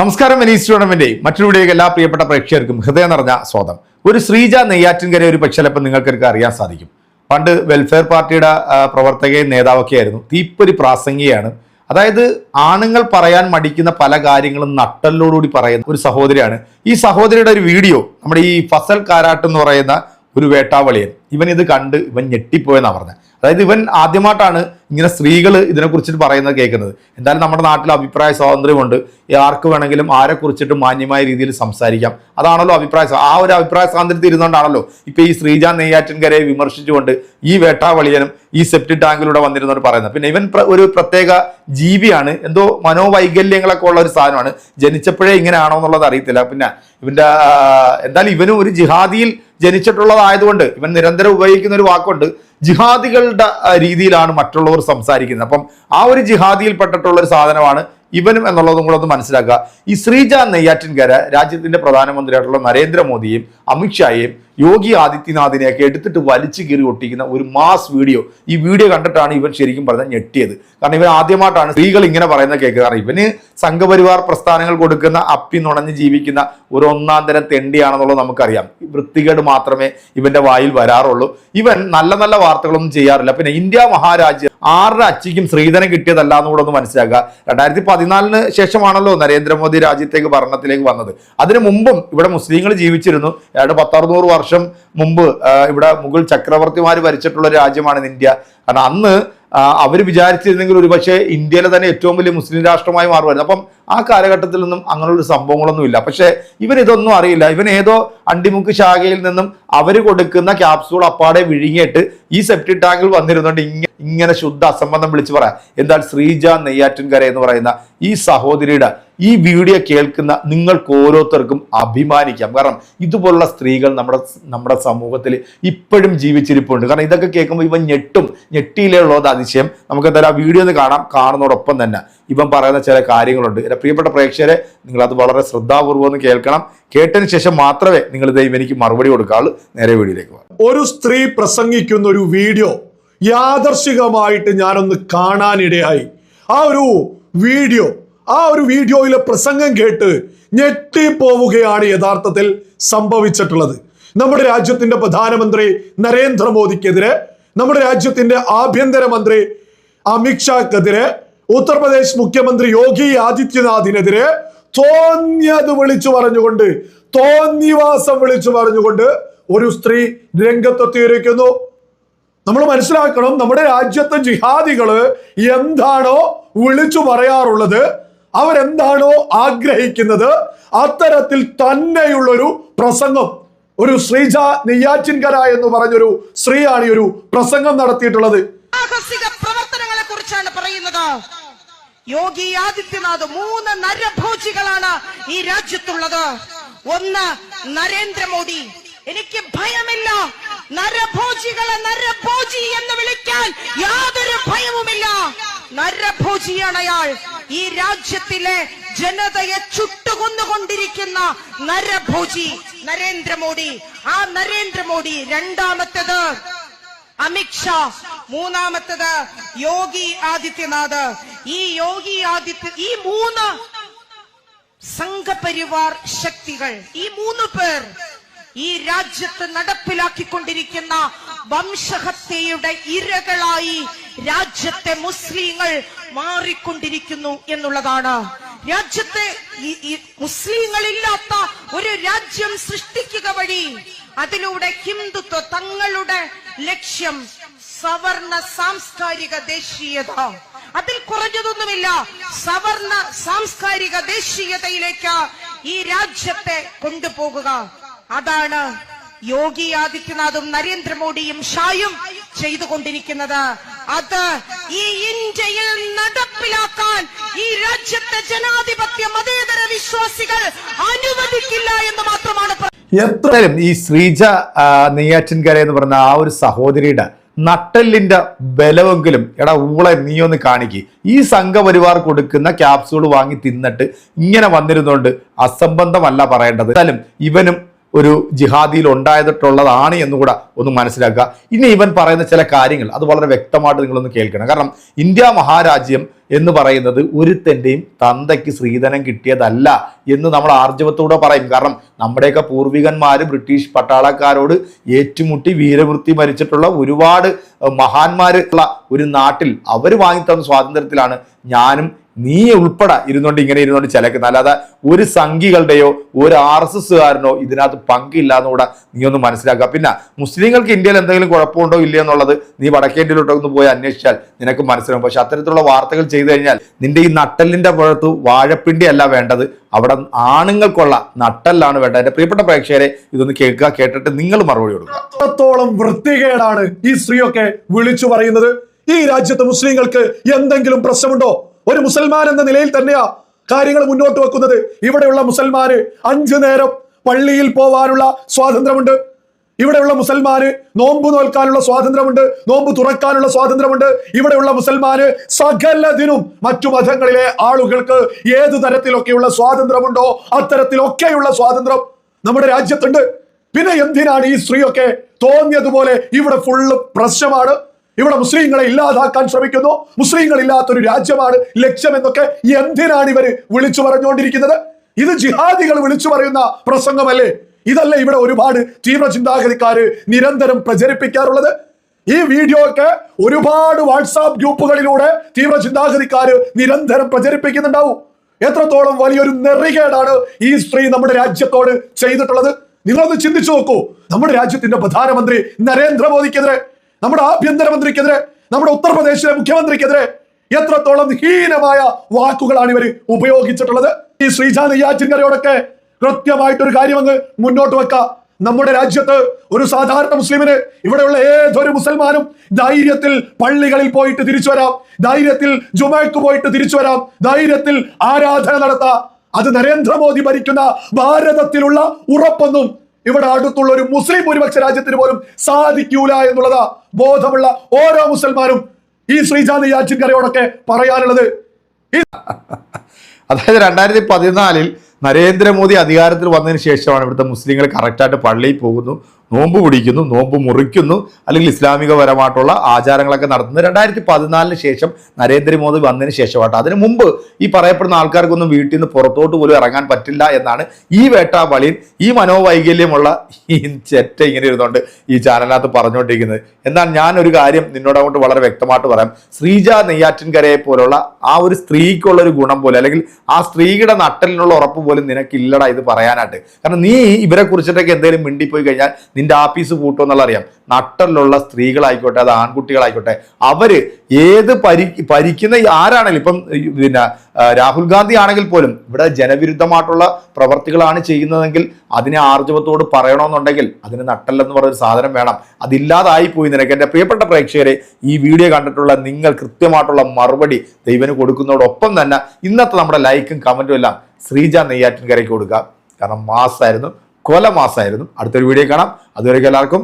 നമസ്കാരം Venice tournament മറ്റൊരു വീഡിയോയ്ക്ക് എല്ലാ പ്രിയപ്പെട്ട പ്രേക്ഷകർക്കും ഹൃദയം നിറഞ്ഞ സ്വാദം ഒരു ശ്രീജ നെയ്യാറ്റിൻകര ഒരു പക്ഷേ ചിലപ്പോൾ നിങ്ങൾക്കൊക്കെ അറിയാൻ സാധിക്കും. പണ്ട് വെൽഫെയർ പാർട്ടിയുടെ പ്രവർത്തകയും നേതാവൊക്കെ ആയിരുന്നു. തീപ്പൊരി പ്രാസംഗികയാണ്. അതായത് ആണുങ്ങൾ പറയാൻ മടിക്കുന്ന പല കാര്യങ്ങളും നട്ടലിലോടുകൂടി പറയുന്ന ഒരു സഹോദരിയാണ്. ഈ സഹോദരിയുടെ ഒരു വീഡിയോ നമ്മുടെ ഈ ഫസൽ കാരാട്ട് എന്ന് പറയുന്ന ഒരു വേട്ടാവളിയൻ ഇവൻ ഇത് കണ്ട് ഇവൻ ഞെട്ടിപ്പോയെന്നാണ് പറഞ്ഞത് അതായത് ഇവൻ ആദ്യമായിട്ടാണ് ഇങ്ങനെ സ്ത്രീകൾ ഇതിനെക്കുറിച്ചിട്ട് പറയുന്നത് കേൾക്കുന്നത്. എന്തായാലും നമ്മുടെ നാട്ടിൽ അഭിപ്രായ സ്വാതന്ത്ര്യമുണ്ട്. ആർക്ക് വേണമെങ്കിലും ആരെ കുറിച്ചിട്ട് മാന്യമായ രീതിയിൽ സംസാരിക്കാം. അതാണല്ലോ അഭിപ്രായ ആ ഒരു അഭിപ്രായ സ്വാതന്ത്ര്യത്തിൽ ഇരുന്നുകൊണ്ടാണല്ലോ ഇപ്പൊ ഈ ശ്രീജ നെയ്യാറ്റിൻകരയെ വിമർശിച്ചുകൊണ്ട് ഈ വേട്ടാവളിയനും ഈ സെപ്റ്റി ടാങ്കിലൂടെ വന്നിരുന്നവർ പറയുന്നത്. പിന്നെ ഇവൻ ഒരു പ്രത്യേക ജീവിയാണ്. എന്തോ മനോവൈകല്യങ്ങളൊക്കെ ഉള്ള ഒരു സാധനമാണ്. ജനിച്ചപ്പോഴേ ഇങ്ങനെയാണോ എന്നുള്ളത് അറിയത്തില്ല. പിന്നെ ഇവന്റെ ആ, എന്തായാലും ഇവനും ഒരു ജിഹാദിയിൽ ജനിച്ചിട്ടുള്ളതായതുകൊണ്ട് ഇവൻ നിരന്തരം ഉപയോഗിക്കുന്ന ഒരു വാക്കുണ്ട്. ജിഹാദികളുടെ രീതിയിലാണ് മറ്റുള്ളവർ സംസാരിക്കുന്നത്. അപ്പം ആ ഒരു ജിഹാദിയിൽപ്പെട്ടിട്ടുള്ള ഒരു സാധനമാണ് ഇവനും എന്നുള്ളതും കൂടെ ഒന്ന് മനസ്സിലാക്കുക. ഈ ശ്രീജ നെയ്യാറ്റിൻകര രാജ്യത്തിന്റെ പ്രധാനമന്ത്രിയായിട്ടുള്ള നരേന്ദ്രമോദിയും അമിത്ഷായെയും യോഗി ആദിത്യനാഥിനെയൊക്കെ എടുത്തിട്ട് വലിച്ചു കീറി ഒട്ടിക്കുന്ന ഒരു മാസ് വീഡിയോ ഈ വീഡിയോ കണ്ടിട്ടാണ് ഇവൻ ശരിക്കും പറഞ്ഞാൽ ഞെട്ടിയത്. കാരണം ഇവൻ ആദ്യമായിട്ടാണ് സ്ത്രീകൾ ഇങ്ങനെ പറയുന്നത് കേൾക്കുക. കാരണം ഇവന് സംഘപരിവാർ പ്രസ്ഥാനങ്ങൾ കൊടുക്കുന്ന അപ്പി നുണഞ്ഞ് ജീവിക്കുന്ന ഒരു ഒന്നാം തരം തെണ്ടിയാണെന്നുള്ളത് നമുക്കറിയാം. വൃത്തികേട് മാത്രമേ ഇവന്റെ വായിൽ വരാറുള്ളൂ. ഇവൻ നല്ല നല്ല വാർത്തകളൊന്നും ചെയ്യാറില്ല. പിന്നെ ഇന്ത്യ മഹാരാജ്യം ആരുടെ അച്ചിക്കും ശ്രീധനം കിട്ടിയതല്ല എന്നും കൂടെ ഒന്ന് മനസ്സിലാക്കുക. രണ്ടായിരത്തി പതിനാലിന് ശേഷമാണല്ലോ നരേന്ദ്രമോദി രാജ്യത്തേക്ക് ഭരണത്തിലേക്ക് വന്നത്. അതിനു മുമ്പും ഇവിടെ മുസ്ലിങ്ങൾ ജീവിച്ചിരുന്നു. ഏതാണ്ട് പത്തറുന്നൂറ് വർഷം മുമ്പ് ഇവിടെ മുഗൾ ചക്രവർത്തിമാർ ഭരിച്ചിട്ടുള്ള ഒരു രാജ്യമാണ് ഇന്ത്യ. കാരണം അന്ന് അവർ വിചാരിച്ചിരുന്നെങ്കിൽ ഒരു പക്ഷേ ഇന്ത്യയിലെ തന്നെ ഏറ്റവും വലിയ മുസ്ലിം രാഷ്ട്രമായി മാറുമായിരുന്നു. അപ്പം ആ കാലഘട്ടത്തിൽ നിന്നും അങ്ങനെയുള്ള സംഭവങ്ങളൊന്നുമില്ല പക്ഷേ ഇവൻ ഇതൊന്നും അറിയില്ല. ഇവൻ ഏതോ അണ്ടിമുക്ക് ശാഖയിൽ നിന്നും അവർ കൊടുക്കുന്ന ക്യാപ്സൂൾ അപ്പാടെ വിഴുങ്ങിയിട്ട് ഈ സെപ്റ്റി ടാങ്കിൽ വന്നിരുന്നുകൊണ്ട് ഇങ്ങനെ ഇങ്ങനെ ശുദ്ധ അസംബന്ധം വിളിച്ചു പറയാം. എന്നാൽ ശ്രീജ നെയ്യാറ്റിൻകര എന്ന് പറയുന്ന ഈ സഹോദരിയുടെ ഈ വീഡിയോ കേൾക്കുന്ന നിങ്ങൾക്ക് ഓരോരുത്തർക്കും അഭിമാനിക്കാം. കാരണം ഇതുപോലുള്ള സ്ത്രീകൾ നമ്മുടെ നമ്മുടെ സമൂഹത്തിൽ ഇപ്പോഴും ജീവിച്ചിരിപ്പുണ്ട്. കാരണം ഇതൊക്കെ കേൾക്കുമ്പോൾ ഇവൻ ഞെട്ടും. ഞെട്ടിയിലേ ഉള്ളത് അതിശയം. നമുക്ക് എന്തായാലും ആ വീഡിയോ ഒന്ന് കാണാം. കാണുന്നതോടൊപ്പം തന്നെ ഇവൻ പറയുന്ന ചില കാര്യങ്ങളുണ്ട്. എന്റെ പ്രിയപ്പെട്ട പ്രേക്ഷകരെ നിങ്ങളത് വളരെ ശ്രദ്ധാപൂർവം ഒന്ന് കേൾക്കണം. കേട്ടതിന് ശേഷം മാത്രമേ നിങ്ങൾ എനിക്ക് മറുപടി കൊടുക്കാവുള്ളൂ. നേരെ വീഡിയോയിലേക്ക് ഒരു സ്ത്രീ പ്രസംഗിക്കുന്ന ഒരു വീഡിയോ യാദർശികമായിട്ട് ഞാനൊന്ന് കാണാനിടയായി. ആ ഒരു വീഡിയോ ആ ഒരു വീഡിയോയിലെ പ്രസംഗം കേട്ട് ഞെട്ടിപ്പോവുകയാണ് യഥാർത്ഥത്തിൽ സംഭവിച്ചിട്ടുള്ളത്. നമ്മുടെ രാജ്യത്തിന്റെ പ്രധാനമന്ത്രി നരേന്ദ്രമോദിക്കെതിരെ നമ്മുടെ രാജ്യത്തിന്റെ ആഭ്യന്തരമന്ത്രി അമിത്ഷാക്കെതിരെ ഉത്തർപ്രദേശ് മുഖ്യമന്ത്രി യോഗി ആദിത്യനാഥിനെതിരെ തോന്നിയത് വിളിച്ചു പറഞ്ഞുകൊണ്ട് തോന്നിവാസം വിളിച്ചു പറഞ്ഞുകൊണ്ട് ഒരു സ്ത്രീ രംഗത്തെത്തിയിരിക്കുന്നു. നമ്മൾ മനസ്സിലാക്കണം നമ്മുടെ രാജ്യത്തെ ജിഹാദികൾ എന്താണോ വിളിച്ചു പറയാറുള്ളത്. അവരെന്താണോ ആഗ്രഹിക്കുന്നത്. അത്തരത്തിൽ തന്നെയുള്ളൊരു പ്രസംഗം. ഒരു ശ്രീജ നെയ്യാറ്റിൻകര എന്ന് പറഞ്ഞൊരു സ്ത്രീയാണ് ഈ ഒരു പ്രസംഗം നടത്തിയിട്ടുള്ളത്. പ്രവർത്തനങ്ങളെ കുറിച്ചാണ് പറയുന്നത്. യോഗി ആദിത്യനാഥ് മൂന്ന് നരഭോജികളാണ് ഈ രാജ്യത്തുള്ളത്. ഒന്ന് നരേന്ദ്രമോദി. എനിക്ക് ഭയമില്ല. നരഭോജികളെ നരഭോജി എന്ന് വിളിക്കാൻ യാതൊരു ഭയവുമില്ല. നരഭോജിയാണ് അയാൾ. ഈ രാജ്യത്തിലെ ജനതയെ ചുട്ടുകൊന്നുകൊണ്ടിരിക്കുന്ന നരഭോജി നരേന്ദ്രമോദി. ആ നരേന്ദ്രമോദി രണ്ടാമത്തേത്. അമിത്ഷാ മൂന്നാമത്തത് യോഗി ആദിത്യനാഥ്. ഈ യോഗി ആദിത്യ ഈ മൂന്ന് സംഘപരിവാർ ശക്തികൾ ഈ മൂന്ന് പേർ ഈ രാജ്യത്ത് നടപ്പിലാക്കിക്കൊണ്ടിരിക്കുന്ന വംശഹത്യയുടെ ഇരകളായി രാജ്യത്തെ മുസ്ലിങ്ങൾ മാറിക്കൊണ്ടിരിക്കുന്നു എന്നുള്ളതാണ്. രാജ്യത്തെ മുസ്ലിങ്ങളില്ലാത്ത ഒരു രാജ്യം സൃഷ്ടിക്കുക വഴി അതിലൂടെ ഹിന്ദുത്വ തങ്ങളുടെ ലക്ഷ്യം സവർണ സാംസ്കാരിക ദേശീയത. അതിൽ കുറഞ്ഞതൊന്നുമില്ല. സവർണ സാംസ്കാരിക ദേശീയതയിലേക്ക് ഈ രാജ്യത്തെ കൊണ്ടുപോകുക. അതാണ് യോഗി ആദിത്യനാഥും നരേന്ദ്രമോദിയും ഷായും ചെയ്തുകൊണ്ടിരിക്കുന്നത്. അത് ഈ ഇന്ത്യയിൽ നടപ്പിലാക്കാൻ ഈ രാജ്യത്തെ ജനാധിപത്യ മതേതര വിശ്വാസികൾ അനുവദിക്കില്ല എന്ന് മാത്രമാണ് എത്രയും ഈ ശ്രീജ നെയ്യാറ്റിൻകര എന്ന് പറഞ്ഞ ആ ഒരു സഹോദരിയുടെ നട്ടെല്ലിന്റെ ബലമെങ്കിലും എടാ ഊളെ നീ ഒന്ന് കാണിക്ക്. ഈ സംഘപരിവാർ കൊടുക്കുന്ന ക്യാപ്സൂൾ വാങ്ങി തിന്നിട്ട് ഇങ്ങനെ വന്നിരുന്നുകൊണ്ട് അസംബന്ധമല്ല പറയേണ്ടത്. എന്നാലും ഇവനും ഒരു ജിഹാദിയിൽ ഉണ്ടായിട്ടുള്ളതാണ് എന്നുകൂടെ ഒന്ന് മനസ്സിലാക്കുക. ഇനി ഇവൻ പറയുന്ന ചില കാര്യങ്ങൾ അത് വളരെ വ്യക്തമായിട്ട് നിങ്ങളൊന്ന് കേൾക്കണം. കാരണം ഇന്ത്യ മഹാരാജ്യം എന്ന് പറയുന്നത് ഒരുത്തന്റെയും തന്തയ്ക്ക് സ്ത്രീധനം കിട്ടിയതല്ല എന്ന് നമ്മൾ ആർജവത്തോടെ പറയും. കാരണം നമ്മുടെയൊക്കെ പൂർവികന്മാർ ബ്രിട്ടീഷ് പട്ടാളക്കാരോട് ഏറ്റുമുട്ടി വീരവൃത്തി മരിച്ചിട്ടുള്ള ഒരുപാട് മഹാന്മാരുള്ള ഒരു നാട്ടിൽ അവർ വാങ്ങിത്തന്ന സ്വാതന്ത്ര്യത്തിലാണ് ഞാനും നീ ഉൾപ്പെടെ ഇരുന്നുകൊണ്ട് ഇങ്ങനെ ഇരുന്നുകൊണ്ട് ചിലക്കുന്ന അല്ലാതെ ഒരു സംഘികളുടെയോ ഒരു ആർ എസ് എസ്സുകാരനോ ഇതിനകത്ത് പങ്കില്ല എന്നുകൂടെ നീ ഒന്ന് മനസ്സിലാക്കുക. പിന്നെ മുസ്ലിങ്ങൾക്ക് ഇന്ത്യയിൽ എന്തെങ്കിലും കുഴപ്പമുണ്ടോ ഇല്ല എന്നുള്ളത് നീ വടക്കേന്ത്യയിലോട്ടൊന്ന് പോയി അന്വേഷിച്ചാൽ നിനക്ക് മനസ്സിലാവും. പക്ഷെ അത്തരത്തിലുള്ള വാർത്തകൾ ചെയ്തു കഴിഞ്ഞാൽ നിന്റെ ഈ നട്ടലിന്റെ പുറത്ത് വാഴപ്പിണ്ടി അല്ല വേണ്ടത്. അവിടെ ആണുങ്ങൾക്കുള്ള നട്ടല്ലാണ് വേണ്ടത്. എന്റെ പ്രിയപ്പെട്ട പ്രേക്ഷകരെ ഇതൊന്ന് കേൾക്കുക കേട്ടിട്ട് നിങ്ങൾ മറുപടി കൊടുക്കുക. വൃത്തികേടാണ് ഈ സ്ത്രീയൊക്കെ വിളിച്ചു പറയുന്നത്. ഈ രാജ്യത്തെ മുസ്ലിങ്ങൾക്ക് എന്തെങ്കിലും പ്രശ്നമുണ്ടോ? ഒരു മുസൽമാൻ എന്ന നിലയിൽ തന്നെയാ കാര്യങ്ങൾ മുന്നോട്ട് വെക്കുന്നത്. ഇവിടെയുള്ള മുസൽമാന് അഞ്ചു നേരം പള്ളിയിൽ പോവാനുള്ള സ്വാതന്ത്ര്യമുണ്ട്. ഇവിടെയുള്ള മുസൽമാന് നോമ്പ് നോൽക്കാനുള്ള സ്വാതന്ത്ര്യമുണ്ട്. നോമ്പ് തുറക്കാനുള്ള സ്വാതന്ത്ര്യമുണ്ട്. ഇവിടെയുള്ള മുസൽമാന് സകലതിനും മറ്റു മതങ്ങളിലെ ആളുകൾക്ക് ഏതു തരത്തിലൊക്കെയുള്ള സ്വാതന്ത്ര്യമുണ്ടോ അത്തരത്തിലൊക്കെയുള്ള സ്വാതന്ത്ര്യം നമ്മുടെ രാജ്യത്തുണ്ട്. പിന്നെ എന്തിനാണ് ഈ സ്ത്രീയൊക്കെ തോന്നിയതുപോലെ ഇവിടെ ഫുള്ള് പ്രശ്നമാണ്? ഇവിടെ മുസ്ലിങ്ങളെ ഇല്ലാതാക്കാൻ ശ്രമിക്കുന്നു. മുസ്ലിങ്ങൾ ഇല്ലാത്തൊരു രാജ്യമാണ് ലക്ഷ്യമെന്നൊക്കെ എന്തിനാണ് ഇവർ വിളിച്ചു പറഞ്ഞുകൊണ്ടിരിക്കുന്നത്? ഇത് ജിഹാദികൾ വിളിച്ചു പറയുന്ന പ്രസംഗമല്ലേ? ഇതല്ല ഇവിടെ ഒരുപാട് തീവ്ര ചിന്താഗതിക്കാര് നിരന്തരം പ്രചരിപ്പിക്കാറുള്ളത്? ഈ വീഡിയോ ഒക്കെ ഒരുപാട് വാട്സാപ്പ് ഗ്രൂപ്പുകളിലൂടെ തീവ്ര ചിന്താഗതിക്കാര് നിരന്തരം പ്രചരിപ്പിക്കുന്നുണ്ടാവും. എത്രത്തോളം വലിയൊരു നെറികേടാണ് ഈ സ്ത്രീ നമ്മുടെ രാജ്യത്തോട് ചെയ്തിട്ടുള്ളത്. നിങ്ങളൊന്ന് ചിന്തിച്ചു നോക്കൂ. നമ്മുടെ രാജ്യത്തിന്റെ പ്രധാനമന്ത്രി നരേന്ദ്രമോദിക്കെതിരെ നമ്മുടെ ആഭ്യന്തരമന്ത്രിക്കെതിരെ നമ്മുടെ ഉത്തർപ്രദേശിലെ മുഖ്യമന്ത്രിക്കെതിരെ എത്രത്തോളം ഹീനമായ വാക്കുകളാണ് ഇവർ ഉപയോഗിച്ചിട്ടുള്ളത്? ഈ ശ്രീജാ നെയ്യാറ്റിൻകരയോടൊക്കെ കൃത്യമായിട്ടൊരു കാര്യം അങ്ങ് മുന്നോട്ട് വെക്കാം. നമ്മുടെ രാജ്യത്ത് ഒരു സാധാരണ മുസ്ലിമിന് ഇവിടെയുള്ള ഏതൊരു മുസൽമാനും ധൈര്യത്തിൽ പള്ളികളിൽ പോയിട്ട് തിരിച്ചു വരാം. ധൈര്യത്തിൽ ജുമയ്ക്ക് പോയിട്ട് തിരിച്ചു വരാം. ധൈര്യത്തിൽ ആരാധന നടത്താം. അത് നരേന്ദ്രമോദി ഭരിക്കുന്ന ഭാരതത്തിലുള്ള ഉറപ്പൊന്നും ഇവിടെ അടുത്തുള്ള ഒരു മുസ്ലിം ഭൂരിപക്ഷ രാജ്യത്തിന് പോലും സാധിക്കൂല എന്നുള്ളത് ബോധമുള്ള ഓരോ മുസൽമാനും ഈ ശ്രീജാതി യാച്ചിൻകരയോടൊക്കെ പറയാനുള്ളത്. അതായത് രണ്ടായിരത്തി പതിനാലിൽ നരേന്ദ്രമോദി അധികാരത്തിൽ വന്നതിന് ശേഷമാണ് ഇവിടുത്തെ മുസ്ലിങ്ങൾ കറക്റ്റായിട്ട് പള്ളിയിൽ പോകുന്നു നോമ്പ് പിടിക്കുന്നു നോമ്പ് മുറിക്കുന്നു അല്ലെങ്കിൽ ഇസ്ലാമികപരമായിട്ടുള്ള ആചാരങ്ങളൊക്കെ നടത്തുന്നത് രണ്ടായിരത്തി പതിനാലിന് ശേഷം നരേന്ദ്രമോദി വന്നതിന് ശേഷമാണ് അതിന് മുമ്പ് ഈ പറയപ്പെടുന്ന ആൾക്കാർക്കൊന്നും വീട്ടിൽ നിന്ന് പുറത്തോട്ട് പോലും ഇറങ്ങാൻ പറ്റില്ല എന്നാണ് ഈ വേട്ടാവളിയിൽ ഈ മനോവൈകല്യമുള്ള ഈ ചെറ്റ ഇങ്ങനെ ഇരുന്നുകൊണ്ട് ഈ ചാനലിനകത്ത് പറഞ്ഞുകൊണ്ടിരിക്കുന്നത് എന്നാൽ ഞാൻ ഒരു കാര്യം നിന്നോട് അങ്ങോട്ട് വളരെ വ്യക്തമായിട്ട് പറയാം. ശ്രീജ നെയ്യാറ്റിൻകരയെ പോലുള്ള ആ ഒരു സ്ത്രീക്കുള്ള ഒരു ഗുണം പോലെ അല്ലെങ്കിൽ ആ സ്ത്രീയുടെ നട്ടലിനുള്ള ഉറപ്പ് പോലും നിനക്കില്ലടാ ഇത് പറയാനായിട്ട്. കാരണം നീ ഇവരെ കുറിച്ചിട്ടൊക്കെ എന്തെങ്കിലും മിണ്ടിപ്പോയി കഴിഞ്ഞാൽ നിന്റെ ആഫീസ് പൂട്ടോ എന്നുള്ള അറിയാം നട്ടലിലുള്ള സ്ത്രീകളായിക്കോട്ടെ അത് ആൺകുട്ടികളായിക്കോട്ടെ അവർ ഏത് പരി ഭരിക്കുന്ന ആരാണെങ്കിലും ഇപ്പം പിന്നെ രാഹുൽ ഗാന്ധി ആണെങ്കിൽ പോലും ഇവിടെ ജനവിരുദ്ധമായിട്ടുള്ള പ്രവർത്തികളാണ് ചെയ്യുന്നതെങ്കിൽ അതിനെ ആർജവത്തോട് പറയണമെന്നുണ്ടെങ്കിൽ അതിന് നട്ടല്ലെന്ന് പറയുന്ന സാധനം വേണം. അതില്ലാതായി പോയി നിനക്ക്. എന്റെ പ്രിയപ്പെട്ട പ്രേക്ഷകരെ ഈ വീഡിയോ കണ്ടിട്ടുള്ള നിങ്ങൾ കൃത്യമായിട്ടുള്ള മറുപടി ദൈവന് കൊടുക്കുന്നതോടൊപ്പം തന്നെ ഇന്നത്തെ നമ്മുടെ ലൈക്കും കമന്റും എല്ലാം ശ്രീജ നെയ്യാറ്റിൻകരയ്ക്ക് കൊടുക്കുക കാരണം മാസമായിരുന്നു കൊല മാസമായിരുന്നു അടുത്തൊരു വീഡിയോ കാണാം. അതുവരെയ്ക്കും എല്ലാവർക്കും